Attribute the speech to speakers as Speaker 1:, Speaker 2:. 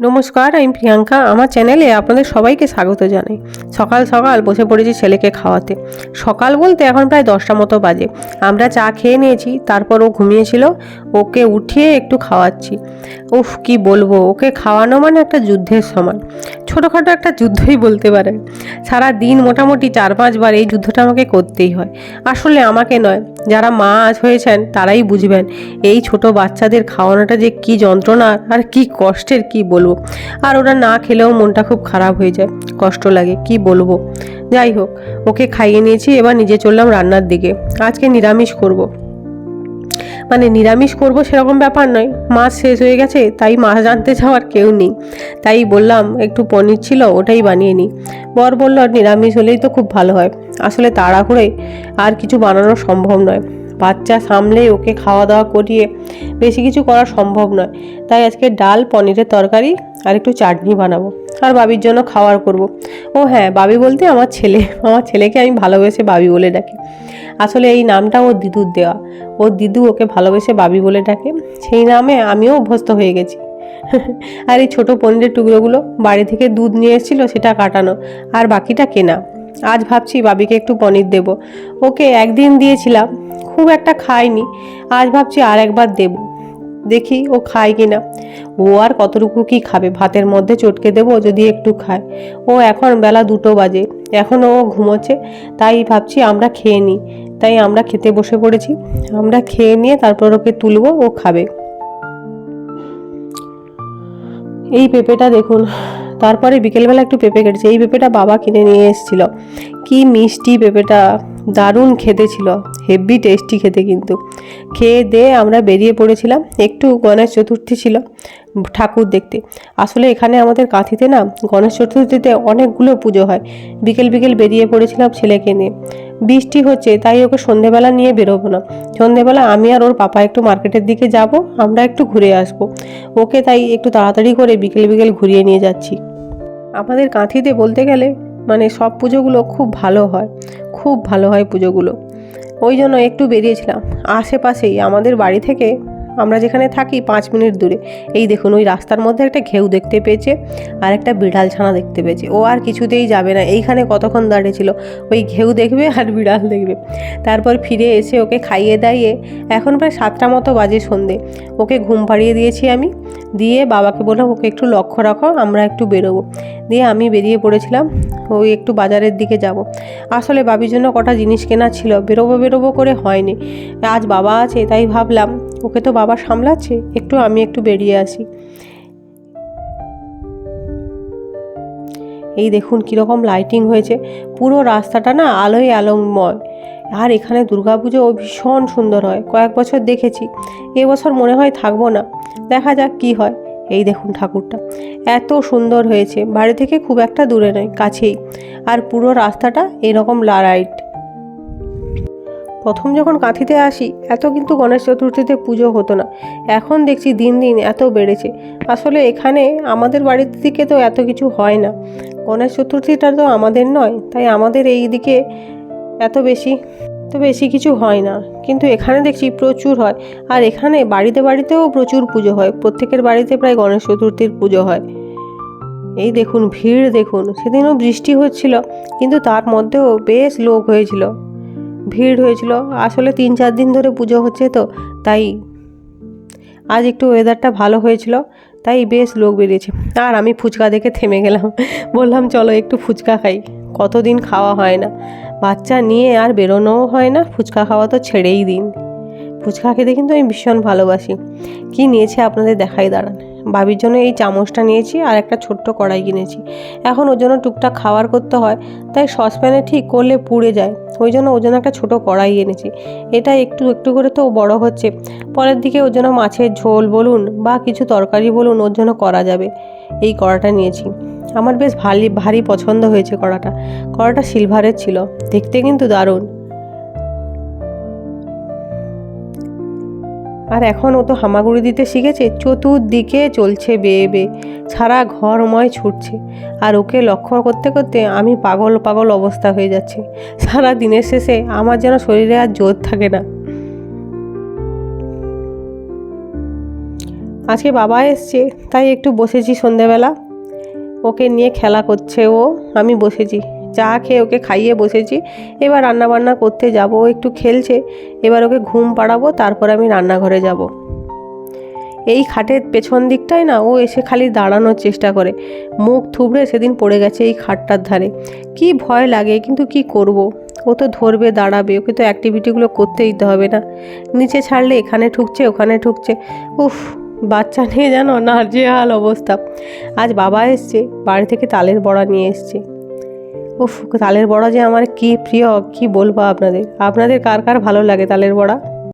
Speaker 1: নমস্কার, আমি প্রিয়াঙ্কা। আমার চ্যানেলে আপনাদের সবাইকে স্বাগত জানাই। সকাল সকাল বসে পড়েছি ছেলেকে খাওয়াতে। সকাল বলতে এখন প্রায় দশটা মতো বাজে। আমরা চা খেয়ে নিয়েছি, তারপর ও ঘুমিয়েছিল। ওকে উঠিয়ে একটু খাওয়াচ্ছি। উফ, কি বলব, ওকে খাওয়ানো মানে একটা যুদ্ধের সমান ছোটোখাটো একটা যুদ্ধই বলতে পারেন। সারা দিন মোটামুটি চার পাঁচবার এই যুদ্ধটা আমাকে করতেই হয়। আসলে আমাকে নয়, যারা মা আজ হয়েছেন, তারাই বুঝবেন এই ছোট বাচ্চাদের খাওয়ানোটা যে কি যন্ত্রণা আর কি কষ্টের কি বলব। আর ওরা না খেলেও মনটা খুব খারাপ হয়ে যায়। কষ্ট লাগে, কি বলব? যাই হোক, ওকে খাইয়ে নিয়েছি, এবার নিজে চললাম রান্নার দিকে। আজকে নিরামিষ করব। মানে নিরামিষ করব সেরকম ব্যাপার নয়। মাছ শেষ হয়ে গেছে, তাই মাছ আনতে যাওয়ার কেউ নেই। তাই বললাম, একটু পনির ছিল, ওটাই বানিয়ে নিই। বর বলল নিরামিষ হলেই তো খুব ভালো হয়। আসলে তাড়াহুড়ে আর কিছু বানানো সম্ভব নয়। বাচ্চা সামলে ওকে খাওয়া দাওয়া করিয়ে বেশি কিছু করা সম্ভব নয়। তাই আজকে ডাল, পনিরের তরকারি আর একটু চাটনি বানাবো। আর বাবির জন্য খাওয়ার করব। ও হ্যাঁ বাবি বলতে আমার ছেলে। আমার ছেলেকে আমি ভালোবেসে বাবি বলে ডাকি। আসলে এই নামটা ওর দিদুর দেওয়া। ওর দিদু ওকে ভালোবেসে বাবি বলে ডাকে। সেই নামে আমিও অভ্যস্ত হয়ে গেছি। আর এই ছোটো পনিরের টুকরোগুলো বাড়ি থেকে দুধ নিয়ে এসেছিল, সেটা কাটানো। আর বাকিটা কেনা। আজ ভাবছি বাবিকে একটু পনির দেব। ওকে একদিন দিয়েছিলাম। খুব একটা খায়নি। আজ ভাবছি আর একবার দেব। দেখি ও খায় কি না ও আর কতটুকু কি খাবে? ভাতের মধ্যে চটকে দেবো যদি একটু খায়। ও এখন বেলা দুটো বাজে। এখন ও ঘুমোচ্ছে। তাই ভাবছি আমরা খেয়ে নিই। তাই আমরা খেতে বসে পড়েছি। আমরা খেয়ে নিয়ে তারপর ওকে তুলবো, ও খাবে। এই পেঁপেটা দেখুন। তারপরে বিকেলবেলা একটু পেঁপে কেটেছে। এই পেঁপেটা বাবা কিনে নিয়ে এসেছিল। কি মিষ্টি পেঁপেটা, দারুণ খেতে ছিল। হেভি টেস্টি খেতে কিন্তু। খেয়ে দিয়ে আমরা বেরিয়ে পড়েছিলাম। একটু গণেশ চতুর্থী ছিল, ঠাকুর দেখতে। আসলে এখানে আমাদের কাঁথিতে না, গণেশ চতুর্থীতে অনেকগুলো পুজো হয়। বিকেল বিকেল বেরিয়ে পড়েছিলাম ছেলেকে নিয়ে। বৃষ্টি হচ্ছে, তাই ওকে সন্ধেবেলা নিয়ে বেরোবো না। সন্ধেবেলা আমি আর ওর পাপা একটু মার্কেটের দিকে যাব, আমরা একটু ঘুরে আসব। ওকে তাই একটু তাড়াতাড়ি করে বিকেল বিকেল ঘুরিয়ে নিয়ে যাচ্ছি। আমাদের কাঁথিতে বলতে গেলে মানে সব পুজোগুলো খুব ভালো হয়, খুব ভালো হয় পুজোগুলো। ওই জন্য একটু বেরিয়েছিলাম। আশেপাশেই, আমাদের বাড়ি থেকে আমরা যেখানে থাকি পাঁচ মিনিট দূরে। এই দেখুন, ওই রাস্তার মধ্যে একটা ঘেউ দেখতে পেয়েছে আর একটা বিড়াল ছানা দেখতে পেয়েছে। ও আর কিছুতেই যাবে না। এইখানে কতক্ষণ দাঁড়িয়েছিল ওই ঘেউ দেখবে আর বিড়াল দেখবে। তারপর ফিরে এসে ওকে খাইয়ে দাইয়ে, এখন প্রায় সাতটা মতো বাজে সন্ধে। ওকে ঘুম পাড়িয়ে দিয়েছি আমি। দিয়ে বাবাকে বললাম, ওকে একটু লক্ষ্য রাখো, আমরা একটু বেরোবো। দিয়ে আমি বেরিয়ে পড়েছিলাম। ওই একটু বাজারের দিকে যাব। আসলে বাবির জন্য কটা জিনিস কেনা ছিল? বেরোবো বেরোবো করে হয়নি। আজ বাবা আছে, তাই ভাবলাম ওকে তো বাবা সামলাচ্ছে, একটু আমি একটু বেরিয়ে আসি। এই দেখুন কীরকম লাইটিং হয়েছে, পুরো রাস্তাটা না আলোয় আলোময় আর এখানে দুর্গাপুজো ভীষণ সুন্দর হয়, কয়েক বছর দেখেছি এবছর মনে হয় থাকব না, দেখা যাক কি হয়। এই দেখুন ঠাকুরটা, এত সুন্দর হয়েছে, বাড়ি থেকে খুব একটা দূরে নয়, কাছেই। আর পুরো রাস্তাটা এরকম লাইট প্রথম যখন কাঁথিতে আসি, এত কিন্তু গণেশ চতুর্থীতে পুজো হতো না। এখন দেখছি দিন দিন এত বেড়েছে। আসলে এখানে আমাদের বাড়ির দিকে তো এত কিছু হয় না। গণেশ চতুর্থীটা তো আমাদের নয়, তাই আমাদের এই দিকে এত বেশি, তো বেশি কিছু হয় না। কিন্তু এখানে দেখছি প্রচুর হয়। আর এখানে বাড়িতে বাড়িতেও প্রচুর পুজো হয়। প্রত্যেকের বাড়িতে প্রায় গণেশ চতুর্থীর পুজো হয়। এই দেখুন, ভিড় দেখুন। সেদিনও বৃষ্টি হচ্ছিল, কিন্তু তার মধ্যেও বেশ লোক হয়েছিল। ভিড় হয়েছিল। আসলে তিন চার দিন ধরে পুজো হচ্ছে তো, তাই আজ একটু ওয়েদারটা ভালো হয়েছিল, তাই বেশ লোক বেরিয়েছে। আর আমি ফুচকা দেখে থেমে গেলাম। বললাম, চলো একটু ফুচকা খাই। কতদিন খাওয়া হয় না? বাচ্চা নিয়ে আর বেরোনোও হয় না। ফুচকা খাওয়া তো ছেড়েই দিন। ফুচকা খেতে কিন্তু আমি ভীষণ ভালোবাসি। কি নিয়েছে আপনাদের দেখাই দাঁড়ান। বাবির জন্য এই চামচটা নিয়েছি আর একটা ছোট্ট কড়াই কিনেছি। এখন ওর জন্য টুকটাক খাবার করতে হয়, তাই সসপ্যানে ঠিক করলে পুড়ে যায়। ওই জন্য ওর জন্য একটা ছোটো কড়াই এনেছি। এটা একটু একটু করে তো বড় হচ্ছে। পরের দিকে ওর জন্য মাছের ঝোল বলুন বা কিছু তরকারি বলুন ওর জন্য করা যাবে। এই কড়াটা নিয়েছি। আমার বেশ ভারী ভারী পছন্দ হয়েছে কড়াটা। কড়াটা সিলভারের ছিল। দেখতে কিন্তু দারুণ। আর এখন ও তো হামাগুড়ি দিতে শিখেছে, চতুর্দিকে চলছে বেয়ে বেয়ে, সারা ঘরময় ছুটছে। আর ওকে লক্ষ্য করতে করতে আমি পাগল পাগল অবস্থা হয়ে যাচ্ছি। সারা দিনের শেষে আমার যেন শরীরে আর জোর থাকে না। আজকে বাবা এসছে, তাই একটু বসেছি সন্ধেবেলা। ওকে নিয়ে খেলা করছে ও, আমি বসেছি। চা খেয়ে ওকে খাইয়ে বসেছি। এবার রান্না বান্না করতে যাব একটু খেলছে। এবার ওকে ঘুম পাড়াবো, তারপর আমি রান্নাঘরে যাব। এই খাটের পেছন দিকটায় না, ও এসে খালি দাঁড়ানোর চেষ্টা করে। মুখ থুবড়ে সেদিন পড়ে গেছে এই খাটটার ধারে। কি ভয় লাগে, কিন্তু কি করব। ও তো ধরবে, দাঁড়াবে, ওকে তো অ্যাক্টিভিটিগুলো করতে দিতে হবে না। নিচে ছাড়লে এখানে ঠুকছে, ওখানে ঠুকছে। উফ, বাচ্চা নিয়ে জানো নার্জিহাল অবস্থা। আজ বাবা এসছে, বাড়ি থেকে তালের বড়া নিয়ে এসছে। উফ, তালের বড়া যে আমার কি প্রিয়, কি বলব আপনাদের? আপনাদের কার কার ভালো লাগে তালের বড়া?